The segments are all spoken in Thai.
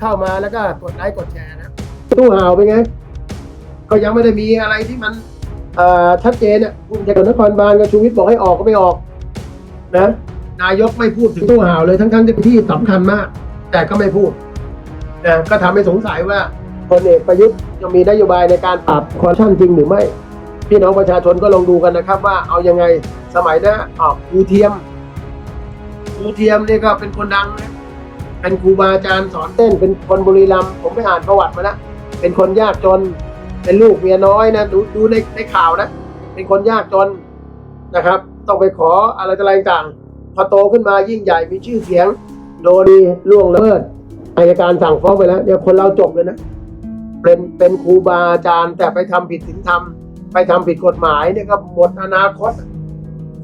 เข้ามาแล้วก็กดไลค์กดแชร์นะตู้ห่าวเป็นไงก็ยังไม่ได้มีอะไรที่มันชัดเจนอะภูมิใจกับนครบาลกับชูวิทย์บอกให้ออกก็ไม่ออก นะ นายกไม่พูดถึงตู้ห่าวเลยทั้งๆที่เป็นที่สำคัญมาก แต่ก็ไม่พูดนะก็ทำให้สงสัยว่าพลเอกประยุทธ์จะมีนโยบายในการปราบคอร์รัปชันจริงหรือไม่ พี่น้องประชาชนก็ลองดูกันนะครับ ว่าเอายังไงสมัยหน้าออกครูเทียมครูเทียมนี่ก็เป็นคนดังนะ เป็นครูบาอาจารย์สอนเต้นเป็นคนบุรีรัมย์ผมไปอ่านประวัติมาแล้วเป็นคนยากจน เป็นลูกเมียน้อยนะดูดูในในข่าวนะ เป็นคนยากจนนะครับ ต้องไปขออะไรต่ออะไรต่างพอโตขึ้นมายิ่งใหญ่มีชื่อเสียง โดนดีล่วงละเมิดอายการสั่งฟ้องไปแล้วเดี๋ยวคนเราจบเลยนะเป็นเป็นครูบาอาจารย์ แต่ไปทำผิดศีลธรรมไปทำผิดกฎหมายเนี่ยก็หมดอนาคต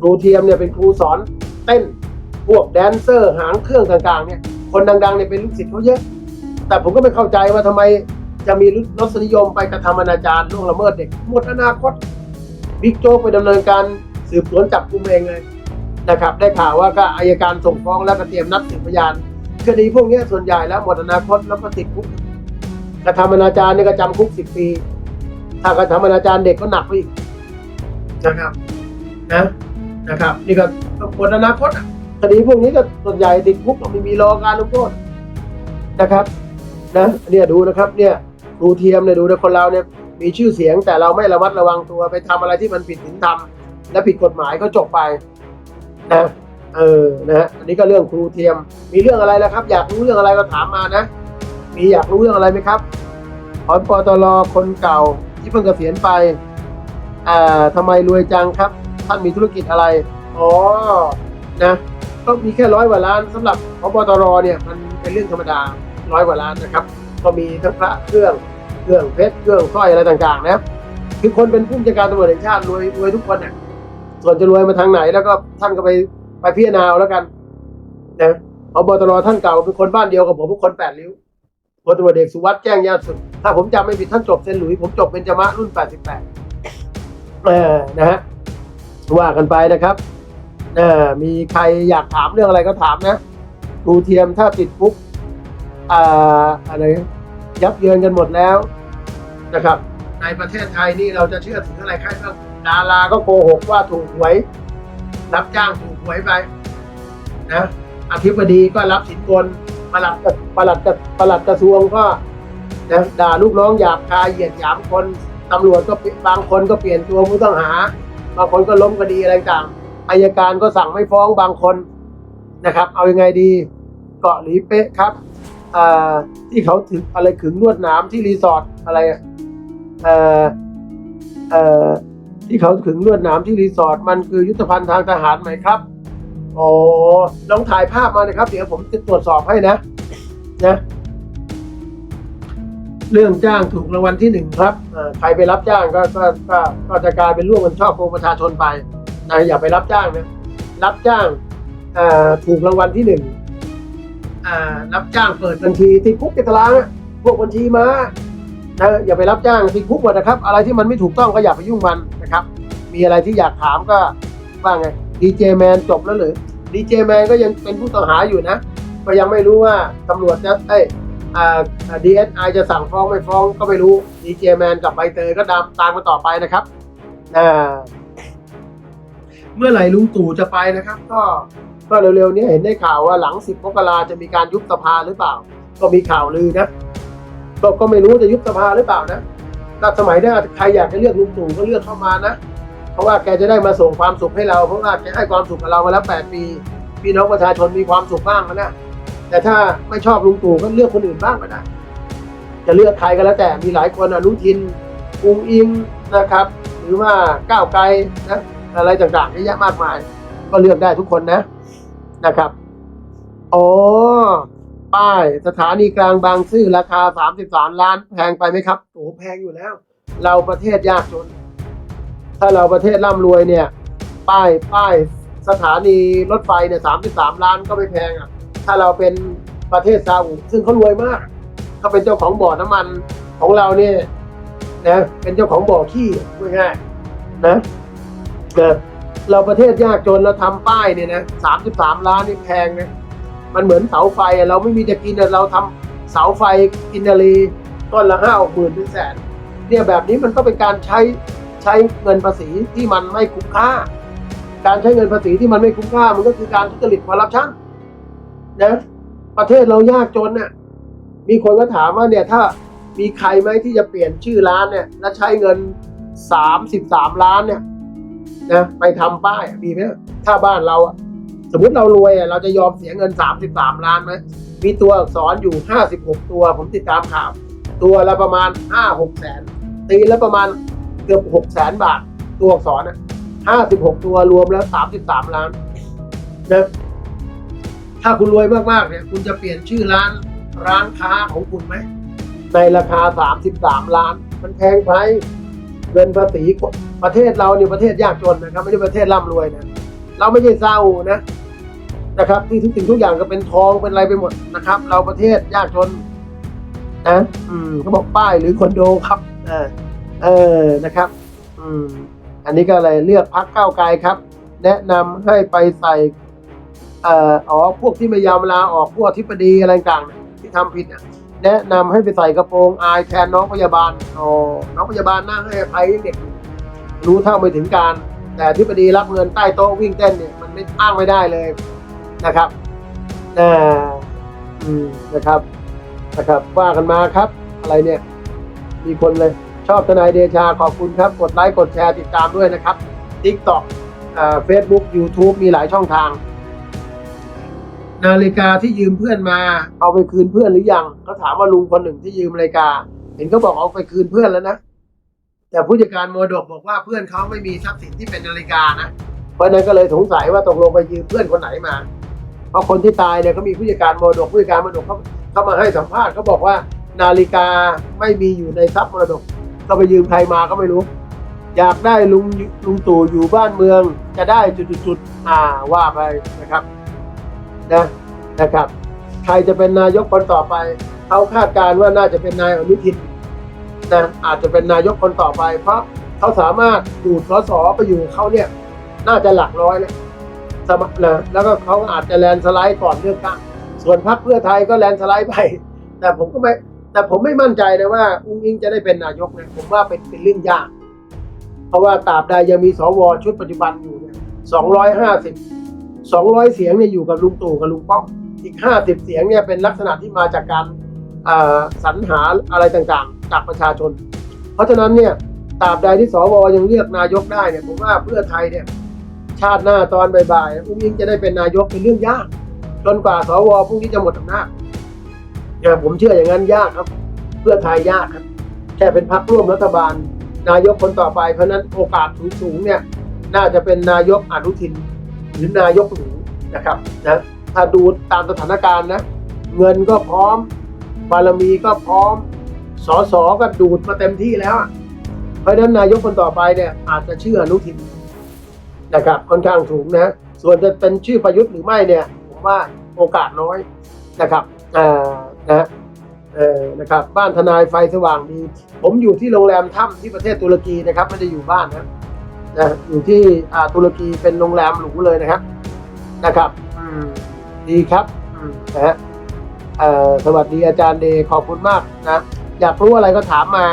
ครูเทียมเนี่ยเป็นครูสอนเต้นพวกแดนเซอร์หางเครื่องต่างๆเนี่ย คนดังๆเนี่ยเป็นลูกศิษย์เขาเยอะ แต่ผมก็ไม่เข้าใจว่าทำไมจะมีรสนิยมไปกระทำอนาจารล่วงละเมิดเด็กหมดอนาคตบิ๊กโจ๊กไปดำเนินการสืบสวนจับกุมเองเลยนะครับ ได้ข่าวว่าก็อายการส่งฟ้องแล้วก็เตรียมนัดสืบพยานคดีพวกนี้ส่วนใหญ่แล้วหมดอนาคตแล้วก็ติดคุกกระทำอนาจารเนี่ยก็จำคุกสิบปี ถ้ากระทำอนาจารเด็กก็หนักไปอีกนะครับนะนะครับ นี่ก็หมดอนาคตอะ คดีพวกนี้ก็ส่วนใหญ่ติดคุกไม่มีรอการลงโทษนะครับนะเนี่ยดูนะครับเนี่ยครูเทียมเนี่ยดูนะคนเราเนี่ยมีชื่อเสียงแต่เราไม่ระมัดระวังตัวไปทำอะไรที่มันผิดศีลธรรมและผิดกฎหมายก็จบไปนะเออนะฮะอันนี้ก็เรื่องครูเทียมมีเรื่องอะไรแล้วครับ อยากรู้เรื่องอะไรก็ถามมานะ มีอยากรู้เรื่องอะไรไหมครับพอปตรคนเก่าที่เพิ่งเกษียณไปอ่าทำไมรวยจังครับ ท่านมีธุรกิจอะไรอ๋อนะ ก็มีแค่ร้อยกว่าล้านสำหรับพบตรเนี่ยมันเป็นเรื่องธรรมดาร้อยกว่าล้านนะครับ ก็มีทั้งพระเครื่องเครื่องเพชรเครื่องสร้อยอะไรต่างๆนะคือคนเป็นผู้บัญชาการตำรวจแห่งชาติรวยรวยทุกคนน่ะส่วนจะรวยมาทางไหน แล้วก็ท่านก็ไปไปพิจารณาแล้วกันนะพบตรท่านเก่าเป็นคนบ้านเดียวกับผมทุกคนแปดริ้วพลตำรวจเอกสุวัสด์แจ้งยอดสุด ถ้าผมจำไม่ผิดท่านจบเซนหลุยผมจบเป็นจมะรุ่นแปดสิบแปดเออนะฮะว่ากันไปนะครับ เออมีใครอยากถามเรื่องอะไรก็ถามนะครูเทียมถ้าติดคุกอ่าอะไรยับเยินกันหมดแล้วนะครับ ในประเทศไทยนี่เราจะเชื่อถืออะไรใครบ้างดาราก็โกหกว่าถูกหวย รับจ้างถูกหวยไปนะอธิบดีก็รับสินบนปลัดประหลัดประหลัดกระทรวงก็นะด่าลูกน้องหยาบคายเหยียดหยามคนตำรวจก็บางคนก็เปลี่ยนตัวผู้ต้องหา บางคนก็ล้มคดีอะไรต่าง อายการก็สั่งไม่ฟ้องบางคนนะครับ เอายังไงดีเกาะหลีเป๊ะครับที่เขาถึงอะไรขึงลวดหนามที่รีสอร์ทอะไรอะที่เขาขึงลวดหนามที่รีสอร์ทมันคือยุทธภัณฑ์ทางทหารไหมครับอ๋อลองถ่ายภาพมานะครับ เดี๋ยวผมจะตรวจสอบให้นะนะเรื่องจ้างถูกรางวัลที่หนึ่งครับใครไปรับจ้างก็ก็ก็จะกลายเป็นร่วมกันช่อโกงประชาชนไป นะอย่าไปรับจ้างนะรับจ้างถูกรางวัลที่หนึ่งรับจ้างเปิดบัญชีติดคุกติดตารางอะพวกบัญชีมานะอย่าไปรับจ้างติดคุกหมดนะครับ อะไรที่มันไม่ถูกต้องก็อย่าไปยุ่งมันนะครับ มีอะไรที่อยากถามก็ว่าไงดีเจแมนจบแล้วหรือดีเจแมนก็ยังเป็นผู้ต้องหาอยู่นะ ก็ยังไม่รู้ว่าตำรวจจะเอ้ยดีเอสไอจะสั่งฟ้องไม่ฟ้องก็ไม่รู้ดีเจแมนกับใบเตยก็ตามตามกันต่อไปนะครับอ่า เมื่อไหร่ลุงตู่จะไปนะครับ ก็ก็เร็วๆนี้เห็นได้ข่าวว่าหลัง10มกราจะมีการยุบสภาหรือเปล่า ก็มีข่าวลือนะก็ก็ไม่รู้จะยุบสภาหรือเปล่านะถ้าสมัยหน้าใครอยากจะเลือกลุงตู่ก็เลือกเข้ามานะเพราะว่าแกจะได้มาส่งความสุขให้เราเพราะว่าแกให้ความสุขกับเรามาแล้ว8ปีพี่น้องประชาชนมีความสุขบ้างนะแต่ถ้าไม่ชอบลุงตู่ก็เลือกคนอื่นบ้างก็ได้จะเลือกใครก็แล้วแต่มีหลายคนอนุทินอุงอิงนะครับ หรือว่าก้าวไกลนะ อะไรต่างๆเยอะแยะมากมาย ก็เลือกได้ทุกคนนะนะครับอ๋อป้ายสถานีกลางบางซื่อราคา 33 ล้านแพงไปไหมครับโอ้แพงอยู่แล้ว เราประเทศยากจน ถ้าเราประเทศร่ำรวยเนี่ย ป้ายป้ายสถานีรถไฟเนี่ย33 ล้านก็ไม่แพงอะ ถ้าเราเป็นประเทศซาอุซึ่งเขารวยมากเขาเป็นเจ้าของบ่อน้ำมันของเราเนี่ยนะเป็นเจ้าของบ่อขี้ง่ายๆนะ นะเราประเทศยากจนเราทำป้ายเนี่ยนะสามสิบสามล้านนี่แพงนะมันเหมือนเสาไฟเราไม่มีจะกินเราทำเสาไฟกินนารีต้นละห้าหมื่นถึงแสนเนี่ยแบบนี้มันก็เป็นการใช้ใช้เงินภาษีที่มันไม่คุ้มค่า การใช้เงินภาษีที่มันไม่คุ้มค่า มันก็คือการทุจริตคอร์รัปชันนะประเทศเรายากจนเนี่ยมีคนก็ถามว่าเนี่ยถ้ามีใครไหมที่จะเปลี่ยนชื่อร้านเนี่ยและใช้เงินสามสิบสามล้านเนี่ย นะไปทำป้ายมีไหมถ้าบ้านเราอะสมมติเรารวยอะเราจะยอมเสียเงินสามสิบสามล้านไหมมีตัวอักษรอยู่ห้าสิบหกตัว ผมติดตามข่าว ตัวละประมาณห้าหกแสนตีแล้วประมาณเกือบหกแสนบาท ตัวอักษรอะห้าสิบหกตัวรวมแล้วสามสิบสามล้านนะถ้าคุณรวยมากๆเนี่ยคุณจะเปลี่ยนชื่อร้านร้านค้าของคุณไหมในราคาสามสิบสามล้าน มันแพงไปเงินภาษี ประเทศเราเนี่ยประเทศยากจนนะครับไม่ใช่ประเทศร่ำรวยนะเราไม่ใช่เศร้านะนะครับ ที่ทุกสิ่งทุกอย่างก็เป็นทองเป็นอะไรไปหมดนะครับ เราประเทศยากจนนะอืมเขาบอกป้ายหรือคอนโดครับเออเออนะครับ อืม อันนี้ก็เลยเลือกพักก้าวไกลครับ แนะนำให้ไปใส่เอ่ออ๋อพวกที่ไม่ยอมลาออกพวกอธิบดีอะไรต่างๆเนี่ที่ทำผิดอะแนะนำให้ไปใส่กระโปรงอายแทนน้องพยาบาลอ๋อน้องพยาบาลน่าให้อภัยเด็ก รู้เท่าไม่ถึงการ แต่อธิบดีรับเงินใต้โต๊ะวิ่งเต้นเนี่ยมันไม่อ้างไม่ได้เลยนะครับอ่าอืมนะครับนะครับว่ากันมาครับ อะไรเนี่ย มีคนเลย ชอบทนายเดชาขอบคุณครับ กดไลค์กดแชร์ติดตามด้วยนะครับ TikTok เฟซบุ๊ก YouTube มีหลายช่องทาง นาฬิกาที่ยืมเพื่อนมา เอาไปคืนเพื่อนหรือยังเขาถามว่าลุงคนหนึ่งที่ยืมนาฬิกา เห็นเขาบอกเอาไปคืนเพื่อนแล้วนะ แต่ผู้จัดการมรดกบอกว่าเพื่อนเขาไม่มีทรัพย์สินที่เป็นนาฬิกานะ เพราะนั้นก็เลยสงสัยว่าตกลงไปยืมเพื่อนคนไหนมา เพราะคนที่ตายเนี่ยเขามีผู้จัดการมรดกผู้จัดการมรดกเขาเขามาให้สัมภาษณ์เขาบอกว่านาฬิกาไม่มีอยู่ในทรัพย์มรดกก็ไปยืมใครมาก็ไม่รู้ อยากได้ลุงลุงตู่อยู่บ้านเมือง จะได้จุดๆๆอ่าว่าไปนะครับนะนะครับ ใครจะเป็นนายกคนต่อไปเขาคาดการณ์ว่าน่าจะเป็นนายอนุทิน นะอาจจะเป็นนายกคนต่อไป เพราะเขาสามารถดูดสสไปอยู่เขาเนี่ย น่าจะหลักร้อยแล้วสมัครนะแล้วก็เขาอาจจะแลนสไลด์ก่อนเลือกตั้งส่วนพรรคเพื่อไทยก็แลนสไลด์ไป แต่ผมก็ไม่แต่ผมไม่มั่นใจนะว่า อุ้งอิงจะได้เป็นนายกนะผมว่าเป็นเป็นเรื่องยาก เพราะว่าตราบใดยังมีสวชุดปัจจุบันอยู่เนี่ยสองร้อยห้าสิบสองร้อยเสียงเนี่ยอยู่กับลุงตู่กับลุงป้อมอีกห้าสิบเสียงเนี่ยเป็นลักษณะที่มาจากการสรรหาอะไรต่างๆ จากประชาชน เพราะฉะนั้นเนี่ยตราบใดที่สวยังเลือกนายกได้เนี่ยผมว่าเพื่อไทยเนี่ยชาติหน้าตอนบ่ายๆอุ้งอิงจะได้เป็นนายกเป็นเรื่องยาก จนกว่าสวพวกนี้จะหมดอำนาจเนี่ยผมเชื่ออย่างนั้นยากครับ เพื่อไทยยากครับ แค่เป็นพรรคร่วมรัฐบาล นายกคนต่อไปเพราะฉะนั้นโอกาสสูงๆเนี่ยน่าจะเป็นนายกอนุทิน หรือนายกหนูนะครับนะถ้าดูตามสถานการณ์นะ เงินก็พร้อม บารมีก็พร้อม สอสอก็ดูดมาเต็มที่แล้ว เพราะฉะนั้นนายกคนต่อไปเนี่ยอาจจะชื่ออนุทินนะครับค่อนข้างสูงนะ ส่วนจะเป็นชื่อประยุทธ์หรือไม่เนี่ยผมว่าโอกาสน้อยนะครับอ่านะเออนะครับบ้านทนายไฟสว่างดี ผมอยู่ที่โรงแรมถ้ำที่ประเทศตุรกีนะครับไม่ได้อยู่บ้านนะนะอยู่ที่อ่าตุรกีเป็นโรงแรมหรูเลยนะครับนะครับอืมดีครับนะฮะเอ่อสวัสดีอาจารย์เดขอบคุณมากนะ อยากรู้อะไรก็ถามมา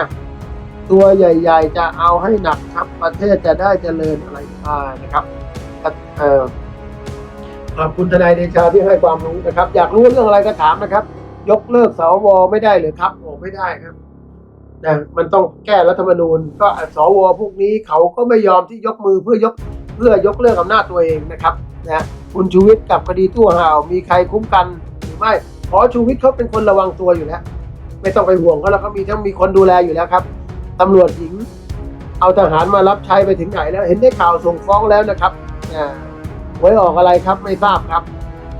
ตัวใหญ่ ๆ จะเอาให้หนักครับ ประเทศจะได้เจริญอะไรอ่านะครับขอบคุณทนายเดชาที่ให้ความรู้นะครับ อยากรู้เรื่องอะไรก็ถามนะครับ ยกเลิกสวไม่ได้เลยครับโอ้ไม่ได้ครับนะมันต้องแก้รัฐธรรมนูญ ก็สวพวกนี้เขาก็ไม่ยอมที่ยกมือเพื่อยกเพื่อยกเลิกอำนาจตัวเองนะครับนะคุณชูวิทย์กับคดีตู้ห่าวมีใครคุ้มกันหรือไม่เพราะชูวิทย์เขาเป็นคนระวังตัวอยู่แล้ว ไม่ต้องไปห่วงเขาแล้วเขามีทั้งมีคนดูแลอยู่แล้วครับตำรวจหญิง เอาทหารมารับใช้ไปถึงไหนแล้ว เห็นได้ข่าวส่งฟ้องแล้วนะครับอ่าไว้ออกอะไรครับไม่ทราบครับ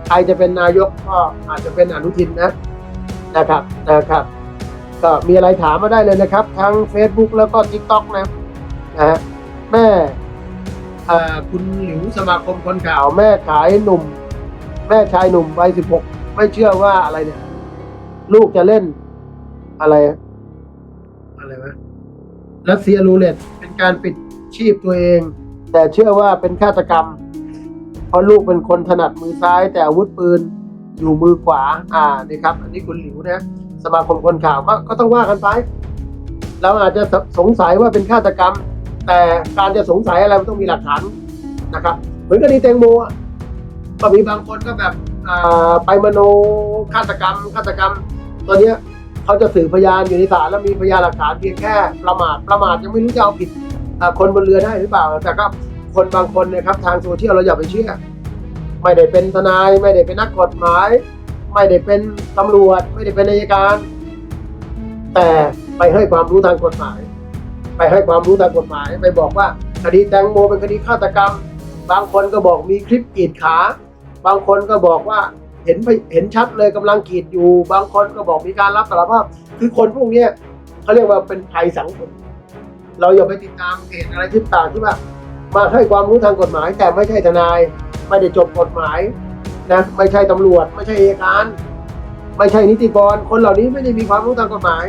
ใครจะเป็นนายกก็อาจจะเป็นอนุทินนะนะครับนะครับ ก็มีอะไรถามมาได้เลยนะครับ ทั้ง Facebook แล้วก็ TikTok นะนะฮะแม่คุณหลิวสมาคมคนข่าว แม่ขายหนุ่ม แม่ชายหนุ่มวัยสิบหกไม่เชื่อว่าอะไรเนี่ย ลูกจะเล่น อะไร อะไรวะรัสเซียรูเล็ตเป็นการปิดชีพตัวเอง แต่เชื่อว่าเป็นฆาตกรรม เพราะลูกเป็นคนถนัดมือซ้าย แต่อาวุธปืนอยู่มือขวา อ่านี่ครับ อันนี้คุณหลิวนะ สมาคมคนข่าวก็ก็ต้องว่ากันไปเราอาจจะสงสัยว่าเป็นฆาตกรรม แต่การจะสงสัยอะไรมันต้องมีหลักฐานนะครับ เหมือนกรณีแตงโมก็มีบางคนก็แบบไปมโนฆาตกรรมฆาตกรรมตอนเนี้ย เขาจะสืบพยานอยู่ในศาลแล้วมีพยานหลักฐานเพียงแค่ประมาทประมาทยังไม่รู้จะเอาผิดคนบนเรือได้หรือเปล่า แต่ก็คนบางคนนะครับทางโซเชียลเราอย่าไปเชื่อ ไม่ได้เป็นทนาย ไม่ได้เป็นนักกฎหมาย ไม่ได้เป็นตำรวจ ไม่ได้เป็นอัยการ แต่ไปให้ความรู้ทางกฎหมาย ไปให้ความรู้ทางกฎหมาย ไปบอกว่าคดีแตงโมเป็นคดีฆาตกรรม บางคนก็บอกมีคลิปกีดขา บางคนก็บอกว่า เห็นไปเห็นชัดเลยกำลังขีดอยู่ บางคนก็บอกมีการรับสารภาพ คือคนพวกนี้เขาเรียกว่าเป็นภัยสังคม เราอย่าไปติดตามเพจอะไรที่ต่างที่ว่ามาให้ความรู้ทางกฎหมาย แต่ไม่ใช่ทนาย ไม่ได้จบกฎหมายนะไม่ใช่ตำรวจ ไม่ใช่เอกการ ไม่ใช่นิติกร คนเหล่านี้ไม่ได้มีความรู้ทางกฎหมาย